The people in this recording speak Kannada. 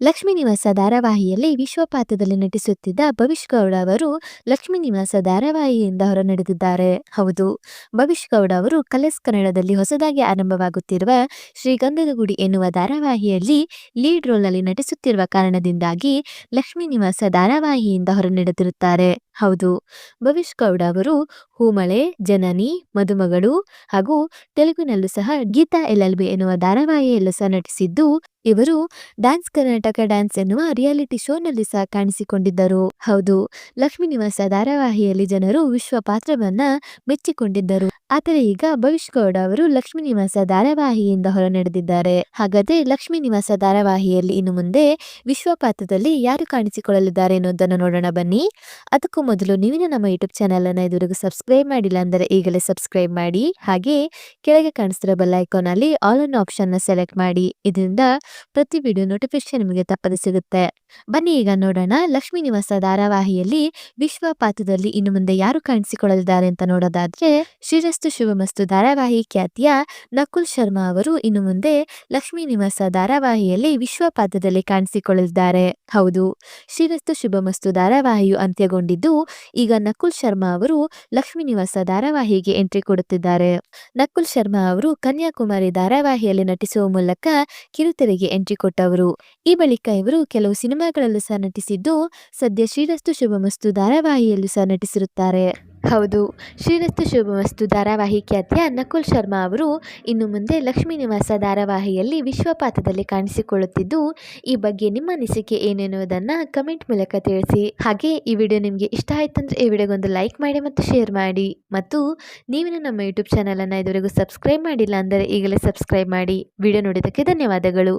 ಲಕ್ಷ್ಮೀ ನಿವಾಸ ಧಾರಾವಾಹಿಯಲ್ಲಿ ವಿಶ್ವಪಾತದಲ್ಲಿ ನಟಿಸುತ್ತಿದ್ದ ಭವಿಷ್ ಗೌಡ ಅವರು ಲಕ್ಷ್ಮೀ ನಿವಾಸ ಧಾರಾವಾಹಿಯಿಂದ ಹೊರನಡೆದಿದ್ದಾರೆ. ಹೌದು ಭವಿಷ್ ಗೌಡ ಅವರು ಕಲರ್ಸ್ ಕನ್ನಡದಲ್ಲಿ ಹೊಸದಾಗಿ ಆರಂಭವಾಗುತ್ತಿರುವ ಶ್ರೀಗಂಧದ ಗುಡಿ ಎನ್ನುವ ಧಾರಾವಾಹಿಯಲ್ಲಿ ಲೀಡ್ ರೋಲ್ನಲ್ಲಿ ನಟಿಸುತ್ತಿರುವ ಕಾರಣದಿಂದಾಗಿ ಲಕ್ಷ್ಮೀ ನಿವಾಸ ಧಾರಾವಾಹಿಯಿಂದ ಹೊರನಡೆದಿರುತ್ತಾರೆ. ಹೌದು. ಭವಿಷ್ ಗೌಡ ಅವರು ಹೂಮಳೆ, ಜನನಿ, ಮದುಮಗಳು ಹಾಗೂ ತೆಲುಗಿನಲ್ಲೂ ಸಹ ಗೀತಾ ಎಲ್ಎಲ್ಬಿ ಎನ್ನುವ ಧಾರಾವಾಹಿಯಲ್ಲೂ ಸಹ ನಟಿಸಿದ್ದು, ಇವರು ಡ್ಯಾನ್ಸ್ ಕರ್ನಾಟಕ ಡ್ಯಾನ್ಸ್ ಎನ್ನುವ ರಿಯಾಲಿಟಿ ಶೋನಲ್ಲಿ ಸಹ ಕಾಣಿಸಿಕೊಂಡಿದ್ದರು. ಹೌದು ಲಕ್ಷ್ಮೀ ನಿವಾಸ ಧಾರಾವಾಹಿಯಲ್ಲಿ ಜನರು ವಿಶ್ವ ಪಾತ್ರವನ್ನ ಮೆಚ್ಚಿಕೊಂಡಿದ್ದರು. ಆದರೆ ಈಗ ಭವಿಷ್ ಗೌಡ ಅವರು ಲಕ್ಷ್ಮೀ ನಿವಾಸ ಧಾರಾವಾಹಿಯಿಂದ ಹೊರನಡೆದಿದ್ದಾರೆ. ಹಾಗಾದ್ರೆ ಲಕ್ಷ್ಮೀ ನಿವಾಸ ಧಾರಾವಾಹಿಯಲ್ಲಿ ಇನ್ನು ಮುಂದೆ ವಿಶ್ವ ಪಾತ್ರದಲ್ಲಿ ಯಾರು ಕಾಣಿಸಿಕೊಳ್ಳಲಿದ್ದಾರೆ ಎನ್ನುವುದನ್ನು ನೋಡೋಣ ಬನ್ನಿ. ಅದಕ್ಕೂ ಮೊದಲು ನೀವಿನ ನಮ್ಮ ಯೂಟ್ಯೂಬ್ ಚಾನೆಲ್ ಅನ್ನ ಇದುವರೆಗೂ ಸಬ್ಸ್ಕ್ರೈಬ್ ಮಾಡಿಲ್ಲ ಅಂದರೆ ಈಗಲೇ ಸಬ್ಸ್ಕ್ರೈಬ್ ಮಾಡಿ. ಹಾಗೆ ಕೆಳಗೆ ಕಾಣಿಸ್ತಿರೋ ಬೆಲ್ ಐಕಾನ್ ಅಲ್ಲಿ ಆಲ್ ಅನ್ ಆಪ್ಷನ್ನ ಸೆಲೆಕ್ಟ್ ಮಾಡಿ. ಇದರಿಂದ ಪ್ರತಿ ವಿಡಿಯೋ ನೋಟಿಫಿಕೇಶನ್ ನಿಮಗೆ ತಪ್ಪದೆ ಸಿಗುತ್ತೆ. ಬನ್ನಿ ಈಗ ನೋಡೋಣ ಲಕ್ಷ್ಮೀ ನಿವಾಸ ಧಾರಾವಾಹಿಯಲ್ಲಿ ವಿಶ್ವ ಪಾತ್ರದಲ್ಲಿ ಇನ್ನು ಮುಂದೆ ಯಾರು ಕಾಣಿಸಿಕೊಳ್ಳಲಿದ್ದಾರೆ ಅಂತ ನೋಡೋದಾದ್ರೆ ಶ್ರೀರಸ್ತು ಶುಭಮಸ್ತು ಧಾರಾವಾಹಿ ಖ್ಯಾತಿಯ ನಕುಲ್ ಶರ್ಮಾ ಅವರು. ಇನ್ನು ಮುಂದೆ ಲಕ್ಷ್ಮೀ ನಿವಾಸ ಧಾರಾವಾಹಿಯಲ್ಲಿ ವಿಶ್ವ ಪಾತ್ರದಲ್ಲಿ ಕಾಣಿಸಿಕೊಳ್ಳಲಿದ್ದಾರೆ. ಹೌದು ಶ್ರೀರಸ್ತು ಶುಭಮಸ್ತು ಧಾರಾವಾಹಿಯು ಅಂತ್ಯಗೊಂಡಿದ್ದು, ಈಗ ನಕುಲ್ ಶರ್ಮಾ ಅವರು ಲಕ್ಷ್ಮೀ ನಿವಾಸ ಧಾರಾವಾಹಿಗೆ ಎಂಟ್ರಿ ಕೊಡುತ್ತಿದ್ದಾರೆ. ನಕುಲ್ ಶರ್ಮಾ ಅವರು ಕನ್ಯಾಕುಮಾರಿ ಧಾರಾವಾಹಿಯಲ್ಲಿ ನಟಿಸುವ ಮೂಲಕ ಕಿರುತೆರೆಗೆ ಎಂಟ್ರಿ ಕೊಟ್ಟವರು. ಈ ಬಳಿಕ ಇವರು ಕೆಲವು ಸಿನಿಮಾಗಳಲ್ಲೂ ಸಹ ನಟಿಸಿದ್ದು, ಸದ್ಯ ಶ್ರೀರಸ್ತು ಶುಭಮಸ್ತು ಧಾರಾವಾಹಿಯಲ್ಲೂ ಸಹ ನಟಿಸಿರುತ್ತಾರೆ. ಹೌದು. ಶ್ರೀರಸ್ತು ಶುಭಮಸ್ತು ಧಾರಾವಾಹಿ ಖ್ಯಾತಿಯ ನಕುಲ್ ಶರ್ಮಾ ಅವರು. ಇನ್ನು ಮುಂದೆ ಲಕ್ಷ್ಮೀ ನಿವಾಸ ಧಾರಾವಾಹಿಯಲ್ಲಿ ವಿಶ್ವಪಾತದಲ್ಲಿ ಕಾಣಿಸಿಕೊಳ್ಳುತ್ತಿದ್ದು, ಈ ಬಗ್ಗೆ ನಿಮ್ಮ ಅನಿಸಿಕೆ ಏನೆನ್ನುವುದನ್ನು ಕಮೆಂಟ್ ಮೂಲಕ ತಿಳಿಸಿ. ಹಾಗೆ ಈ ವಿಡಿಯೋ ನಿಮಗೆ ಇಷ್ಟ ಆಯ್ತಂದ್ರೆ ಈ ವಿಡಿಯೋಗೊಂದು ಲೈಕ್ ಮಾಡಿ ಮತ್ತು ಶೇರ್ ಮಾಡಿ. ಮತ್ತು ನೀವಿನ ನಮ್ಮ ಯೂಟ್ಯೂಬ್ ಚಾನಲನ್ನು ಇದುವರೆಗೂ ಸಬ್ಸ್ಕ್ರೈಬ್ ಮಾಡಿಲ್ಲ ಅಂದರೆ ಈಗಲೇ ಸಬ್ಸ್ಕ್ರೈಬ್ ಮಾಡಿ. ವಿಡಿಯೋ ನೋಡಿದ್ದಕ್ಕೆ ಧನ್ಯವಾದಗಳು.